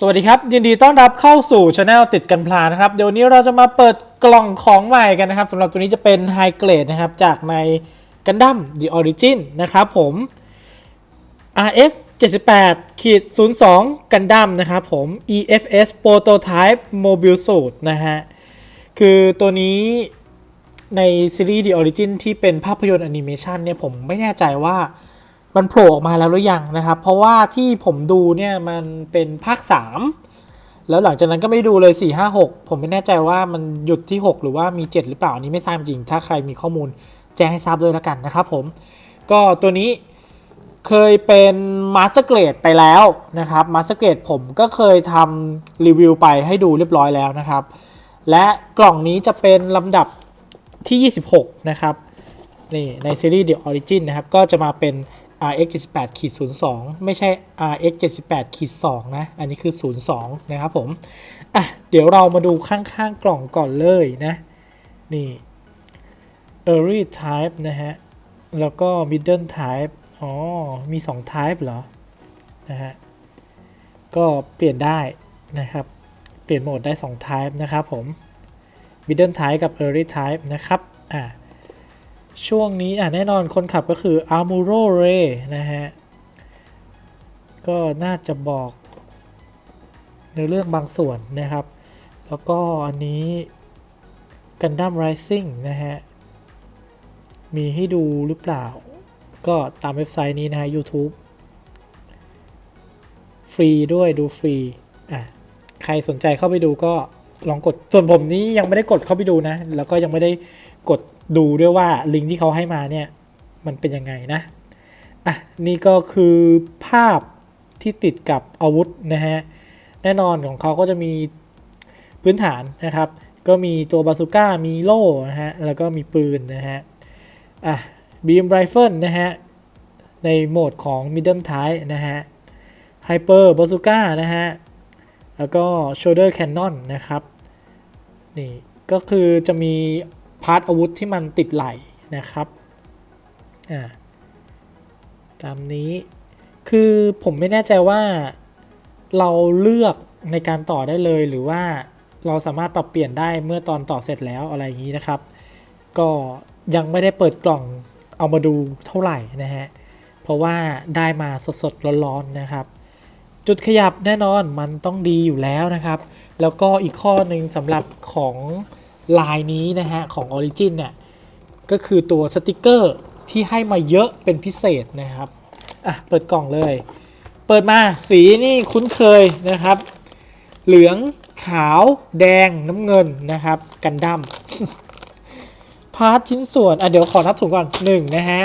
สวัสดีครับ ยินดีต้อนรับเข้าสู่ช anel ติดกันพลานะครับ เดี๋ยววนนี้เราจะมาเปิดกล่องของใหม่กันนะครับสำหรับตัวนี้จะเป็นไฮเกรดนะครับ จากในกันดั้ม The Origin นะครับผม RX 78ขีด02กันดั้มนะครับผม EFS Prototype Mobile Suit นะฮะ คือตัวนี้ในซีรีส์ The Origin ที่เป็นภาพยนตร์แอนิเมชันเนี่ยผมไม่แน่ใจว่า มันโผล่ออกมาแล้วหรือยังนะครับ เพราะว่าที่ผมดูเนี่ยมันเป็นภาค 3 แล้วหลังจากนั้นก็ไม่ดูเลย 4 5 6 ผมไม่แน่ใจว่ามันหยุดที่ 6 หรือว่ามี 7 หรือเปล่าอันนี้ไม่ทราบจริง ถ้าใครมีข้อมูลแจ้งให้ทราบด้วยแล้วกันนะครับผม ก็ตัวนี้เคยเป็นมาสเตอร์เกรดไปแล้วนะครับมาสเตอร์เกรดผมก็เคยทำรีวิวไปให้ดูเรียบร้อยแล้วนะครับ และกล่องนี้จะเป็นลำดับที่ 26 นะครับนี่ในซีรีส์ The Origin นะครับ ก็จะมาเป็น RX 78ขีด02 ไม่ใช่ RX 78ขีด2นะ อันนี้คือ 02 นะครับผม อะ เดี๋ยวเรามาดูข้างๆกล่องก่อนเลยนะ นี่ Early Type นะฮะ แล้วก็ Middle Type อ๋อ มี 2 Type เหรอ นะฮะ ก็เปลี่ยนได้นะครับ เปลี่ยนโหมดได้ 2 Type นะครับผม Middle Type กับ Early Type นะครับ อะ ช่วงนี้อะแน่นอนคนขับก็คือ Armuro Ray นะฮะ ก็น่าจะบอกในเรื่องบางส่วนนะครับ แล้วก็อันนี้ Gundam Rising นะฮะ มีให้ดูหรือเปล่า ก็ตามเว็บไซต์นี้นะฮะ YouTube ฟรีด้วยดูฟรี อะ ใครสนใจเข้าไปดูก็ลองกด ส่วนผมนี้ยังไม่ได้กดเข้าไปดูนะ แล้วก็ยังไม่ได้กด ดูด้วยว่าลิงก์ที่เขาให้มาเนี่ยมันเป็นยังไงนะอะนี่ก็คือภาพที่ติดกับอาวุธนะฮะแน่นอนของเขาก็จะมีพื้นฐานนะครับ ก็มีตัวบาซูก้ามีโล่นะฮะแล้วก็มีปืนนะฮะอะบีมไรเฟิลนะฮะในโหมดของ Middle Type นะฮะ Hyper Bazooka นะฮะแล้วก็ Shoulder Cannon นะครับนี่ก็คือจะมี พาร์ทอาวุธที่มันติดไหลนะครับอ่าตามนี้คือผมไม่แน่ใจว่าเราเลือกในการต่อได้เลยหรือว่าเราสามารถปรับเปลี่ยนได้เมื่อตอนต่อเสร็จแล้วอะไรอย่างนี้นะครับ ก็ยังไม่ได้เปิดกล่องเอามาดูเท่าไหร่นะฮะเพราะว่าได้มาสดๆร้อนๆนะครับ จุดขยับแน่นอนมันต้องดีอยู่แล้วนะครับ แล้วก็อีกข้อหนึ่งสำหรับของ ลายนี้นะฮะของ Origin เนี่ยก็คือตัวสติกเกอร์ที่ให้มาเยอะเป็นพิเศษนะครับอะเปิดกล่องเลย เปิดมาสีนี่คุ้นเคยนะครับ เหลืองขาวแดงน้ำเงินนะครับกันดั้มพาร์ทชิ้นส่วน อะ เดี๋ยวขอนับถุงก่อน1นะฮะ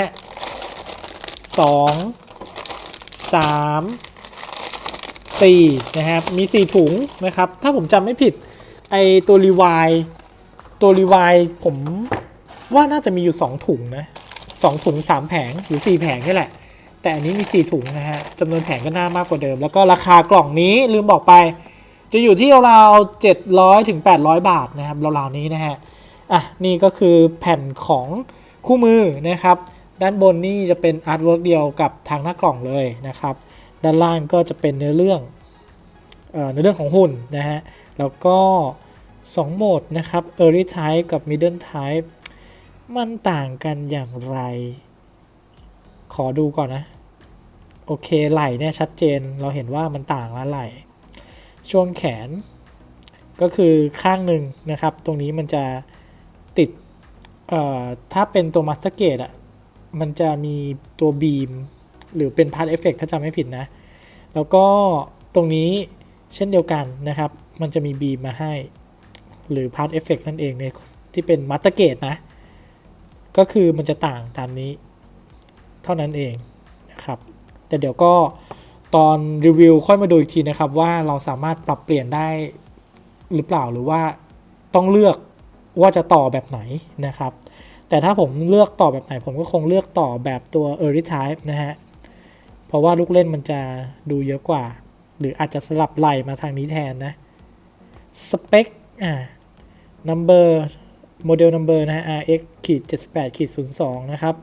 2 3 4นะครับ มี4ถุงนะครับ ถ้าผมจำไม่ผิด ไอตัวรีวาย ตัวรีวายผมว่าน่าจะมีอยู่ 2 ถุงนะ2ถุง 3 แผงหรือ 4 แผงนี่แหละ แต่อันนี้มี 4 ถุงนะฮะจำนวนแผงก็น่ามากกว่าเดิม แล้วก็ราคากล่องนี้ลืมบอกไป จะอยู่ที่ราวๆ700ถึง800บาทนะครับราวๆนี้นะฮะอะนี่ก็คือแผ่นของคู่มือนะครับ ด้านบนนี่จะเป็นอาร์ตเวิร์กเดียวกับทางหน้ากล่องเลยนะครับ ด้านล่างก็จะเป็นเนื้อเรื่องเอ่อในเรื่องของหุ่นนะฮะแล้วก็ 2โหมดนะครับ Early Type กับ Middle Type มันต่างกันอย่างไร ขอดูก่อนนะ โอเคไหล่เนี่ยชัดเจนเราเห็นว่ามันต่างล้วไหล่ ช่วงแขน ก็คือข้างหนึ่งนะครับ ตรงนี้มันจะติด เอ่อ ถ้าเป็นตัว Master Gate อะมันจะมีตัวบีม หรือเป็น Part Effect ถ้าจำไม่ผิดนะ แล้วก็ตรงนี้เช่นเดียวกันนะครับ มันจะมีบีมมาให้ หรือ Part Effect นั่นเองในที่เป็น Master Gate นะ ก็คือมันจะต่างตามนี้ เท่านั้นเองนะครับ แต่เดี๋ยวก็ตอนรีวิวค่อยมาดูอีกทีนะครับ ว่าเราสามารถปรับเปลี่ยนได้หรือเปล่าหรือว่าต้องเลือกว่าจะต่อแบบไหนนะครับ แต่ถ้าผมเลือกต่อแบบไหน ผมก็คงเลือกต่อแบบตัว Early Type นะฮะ เพราะว่าลูกเล่นมันจะดูเยอะกว่า หรืออาจจะสลับไหลมาทางนี้แทนนะ สเปคอ่า number โมเดล number นะฮะ RX ขีด78ขีด02 นะครับ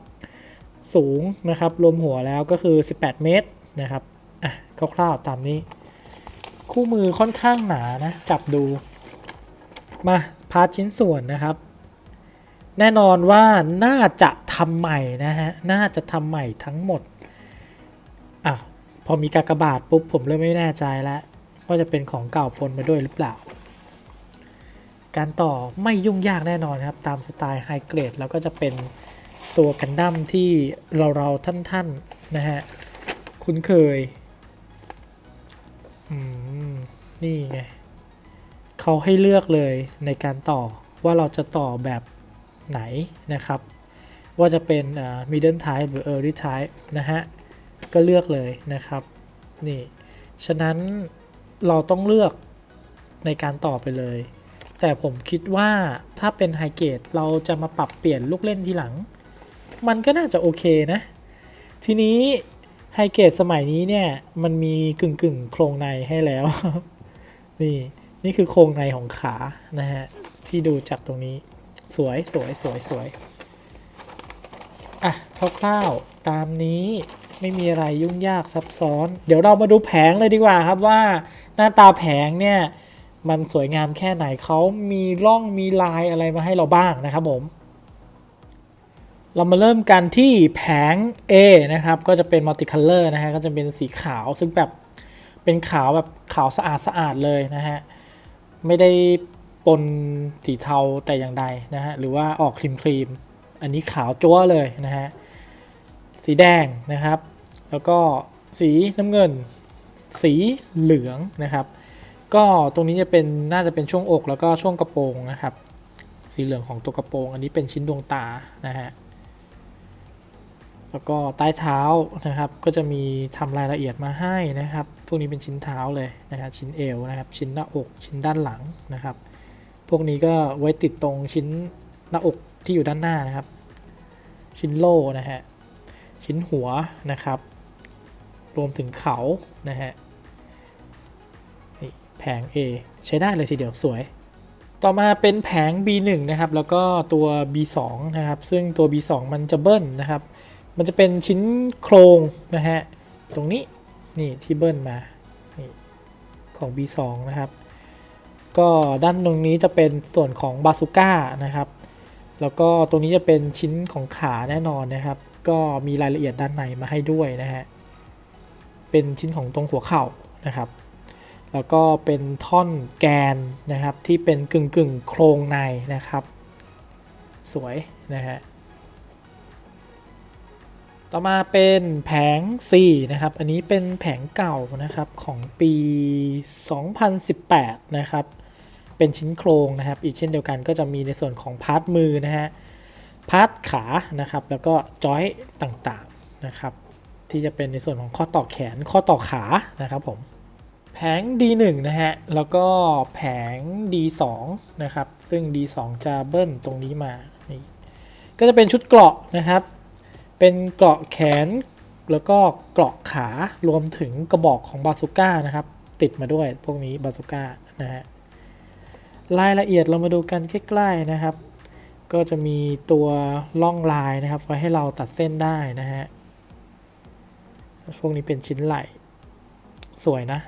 สูงนะครับรวมหัวแล้วก็คือ 18 เมตรนะครับ อะคร่าวๆตามนี้ คู่มือค่อนข้างหนานะ จับดู มาพาร์ทชิ้นส่วนนะครับ แน่นอนว่าน่าจะทำใหม่นะฮะ น่าจะทำใหม่ทั้งหมดอะพอมีกากบาทปุ๊บผมเริ่มไม่แน่ใจแล้วว่าจะเป็นของเก่าปนมาด้วยหรือเปล่า การต่อไม่ยุ่งยากแน่นอนครับ ตามสไตล์ไฮเกรดแล้วก็จะเป็นตัวกันดั้มที่เราเราๆท่านๆนนะฮะ คุ้นเคย อืม นี่ไง เขาให้เลือกเลยในการต่อว่าเราจะต่อแบบไหนนะครับ ว่าจะเป็นอ่า middle type หรือ early type นะฮะ ก็เลือกเลยนะครับ นี่ ฉะนั้นเราต้องเลือกในการต่อไปเลย แต่ผมคิดว่าถ้าเป็นไฮเกรดเราจะมาปรับเปลี่ยนลูกเล่นทีหลัง มันก็น่าจะโอเคนะ ทีนี้ไฮเกรดสมัยนี้เนี่ย มันมีกึ่งกึ่งโครงในให้แล้ว นี่ นี่คือโครงในของขานะฮะ ที่ดูจากตรงนี้สวยสวยสวยสวยอะคร่าวๆตามนี้ไม่มีอะไรยุ่งยากซับซ้อน เดี๋ยวเรามาดูแผงเลยดีกว่าครับว่าหน้าตาแผงเนี่ย มันสวยงามแค่ไหนเขามีร่องมีลายอะไรมาให้เราบ้างนะครับผม เรามาเริ่มกันที่แผง A นะครับ ก็จะเป็นมัลติคัลเลอร์นะฮะ ก็จะเป็นสีขาวซึ่งแบบเป็นขาวแบบขาวสะอาดสะอาดเลยนะฮะ ไม่ได้ปนสีเทาแต่อย่างใดนะฮะ หรือว่าออกครีมครีม อันนี้ขาวจัวเลยนะฮะ สีแดงนะครับ แล้วก็สีน้ำเงิน สีเหลืองนะครับ ก็ตรงนี้จะเป็นน่าจะเป็นช่วงอกแล้วก็ช่วงกระโปรงนะครับ สีเหลืองของตัวกระโปรง อันนี้เป็นชิ้นดวงตานะฮะแล้วก็ใต้เท้านะครับก็จะมีทำรายละเอียดมาให้นะครับ พวกนี้เป็นชิ้นเท้าเลยนะฮะชิ้นเอวนะครับ ชิ้นหน้าอก ชิ้นด้านหลังนะครับ พวกนี้ก็ไว้ติดตรงชิ้นหน้าอกที่อยู่ด้านหน้านะครับ ชิ้นโล่นะฮะ ชิ้นหัวนะครับ รวมถึงเขานะฮะ แผง A ใช้ได้เลยทีเดียวสวย ต่อมาเป็นแผง B1 นะครับ แล้วก็ตัว B2 นะครับ ซึ่งตัว B2 มันจะเบิ้ลนะครับ มันจะเป็นชิ้นโครงนะฮะ ตรงนี้นี่ที่เบิ้ลมานี่ของ B2 นะครับ ก็ด้านตรงนี้จะเป็นส่วนของบาซูก้านะครับ แล้วก็ตรงนี้จะเป็นชิ้นของขาแน่นอนนะครับ ก็มีรายละเอียดด้านในมาให้ด้วยนะฮะ เป็นชิ้นของตรงหัวเข่านะครับ แล้วก็เป็นท่อนแกนนะครับที่เป็นกึ่งกึ่งโครงในนะครับ สวยนะฮะต่อมาเป็นแผง C นะครับ อันนี้เป็นแผงเก่านะครับของปี 2018 นะครับ เป็นชิ้นโครงนะครับ อีกเช่นเดียวกันก็จะมีในส่วนของพาร์ทมือนะฮะ พาร์ทขานะครับ แล้วก็จอยต่างๆนะครับ ที่จะเป็นในส่วนของข้อต่อแขนข้อต่อขานะครับผม ผง D1 นะฮะ แล้วก็แผง D2 นะครับ ซึ่ง D2 จะเบิ้ลตรงนี้มา นี่ก็จะเป็นชุดเกราะนะครับ เป็นเกราะแขน แล้วก็เกราะขารวมถึงกระบอกของบาซูก้านะครับ ติดมาด้วยพวกนี้บาซูก้านะฮะ รายละเอียดเรามาดูกันใกล้ๆนะครับ ก็จะมีตัวล่องลายนะครับไว้ให้เราตัดเส้นได้นะฮะ พวกนี้เป็นชิ้นไหล่สวยนะ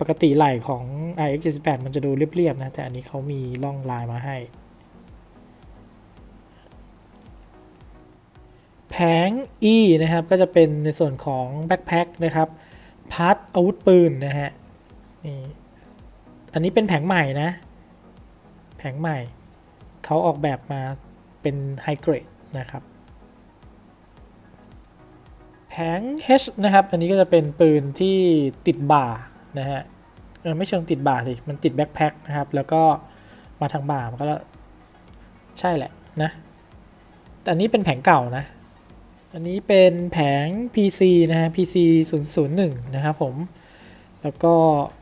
ปกติไหล่ของ iX 78มันจะดูเรียบๆนะ แต่อันนี้เขามีล่องลายมาให้ แผง E นะครับ ก็จะเป็นในส่วนของแบ็คแพ็คนะครับพาร์ทอาวุธปืนนะฮะนี่อันนี้เป็นแผงใหม่นะ แผงใหม่ เขาออกแบบมาเป็นไฮเกรดนะครับ แผง H นะครับ อันนี้ก็จะเป็นปืนที่ติดบ่า นะฮะเออไม่เชิงติดบ่าสิมันติดแบ็คแพ็คนะครับ แล้วก็มาทางบ่ามันก็ใช่แหละนะแต่อันนี้เป็นแผงเก่านะ อันนี้เป็นแผง PC นะฮะ PC 001 นะครับผม แล้วก็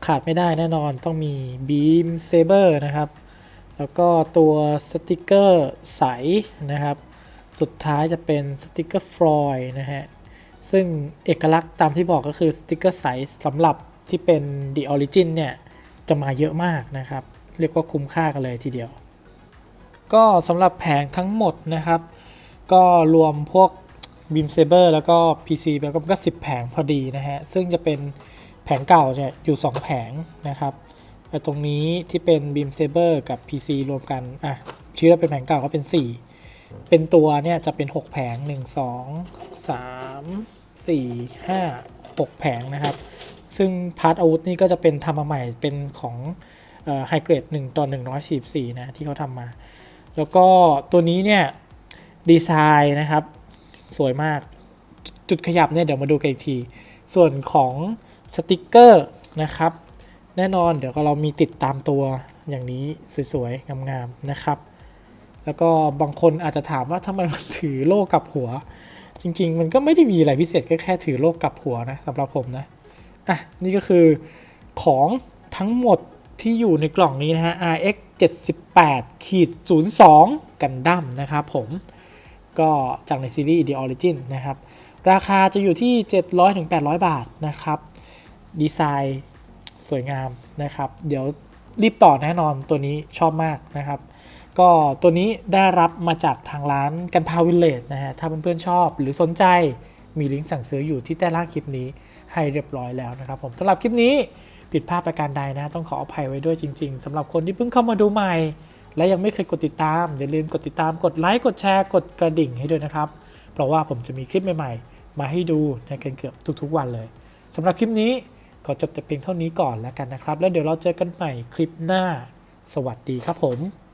ขาดไม่ได้แน่นอนต้องมี Beam Saber นะครับ แล้วก็ตัวสติกเกอร์ใสนะครับ สุดท้ายจะเป็นสติกเกอร์ฟลอยนะฮะ ซึ่งเอกลักษณ์ตามที่บอกก็คือสติกเกอร์ใสสำหรับ ที่เป็น The Origin เนี่ย จะมาเยอะมากนะครับ เรียกว่าคุ้มค่ากันเลยทีเดียว ก็สำหรับแผงทั้งหมดนะครับ ก็รวมพวก Beam Saber แล้วก็ PC แล้วก็ก็10 แผงพอดีนะฮะ ซึ่งจะเป็นแผงเก่าเนี่ยอยู่ 2 แผงนะครับแต่ตรงนี้ที่เป็น Beam Saber กับ PC รวมกัน อะชื่อเราเป็นแผงเก่าก็เป็น 4 เป็นตัวเนี่ยจะเป็น 6 แผง 1 2 3 4 5 6 แผงนะครับ ซึ่งพาร์ทอาวุธนี่ก็จะเป็นทำมาใหม่เป็นของไฮเกรด1ต่อ144 นะ ที่เขาทำมา แล้วก็ตัวนี้เนี่ย ดีไซน์นะครับ สวยมากจุดขยับเนี่ย เดี๋ยวมาดูกันอีกที ส่วนของสติกเกอร์นะครับ แน่นอนเดี๋ยวก็เรามีติดตามตัวอย่างนี้สวยๆ งามๆ นะครับ แล้วก็บางคนอาจจะถามว่าทำไมมันถือโล่กลับหัว จริง ๆ มันก็ไม่ได้มีอะไรพิเศษก็แค่ถือโล่กลับหัวนะสำหรับผมนะ อะนี่ก็คือของทั้งหมดที่อยู่ในกล่องนี้นะฮะ RX 78ขีด02 กันดั้มนะครับผมก็จากในซีรีส์ The Origin นะครับ ราคาจะอยู่ที่ 700-800ถึงบาทนะครับ ดีไซน์สวยงามนะครับ เดี๋ยวรีบต่อแน่นอนตัวนี้ชอบมากนะครับ ก็ตัวนี้ได้รับมาจากทางร้านกันพาวิลเลจนะฮะ ถ้าเพื่อนๆชอบหรือสนใจมีลิงก์สั่งซื้ออยู่ที่ใต้ล่างคลิปนี้ ให้เรียบร้อยแล้วนะครับผมสำหรับคลิปนี้ผิดพลาดประการใดนะต้องขออภัยไว้ด้วยจริง ๆสำหรับคนที่เพิ่งเข้ามาดูใหม่ และยังไม่เคยกดติดตาม อย่าลืมกดติดตามกดไลค์กดแชร์กดกระดิ่งให้ด้วยนะครับ เพราะว่าผมจะมีคลิปใหม่ๆ มาให้ดูในกันเกือบทุกๆวันเลยสำหรับคลิปนี้ขอจบแต่เพียงเท่านี้ก่อนแล้วกันนะครับ แล้วเดี๋ยวเราเจอกันใหม่คลิปหน้า สวัสดีครับผม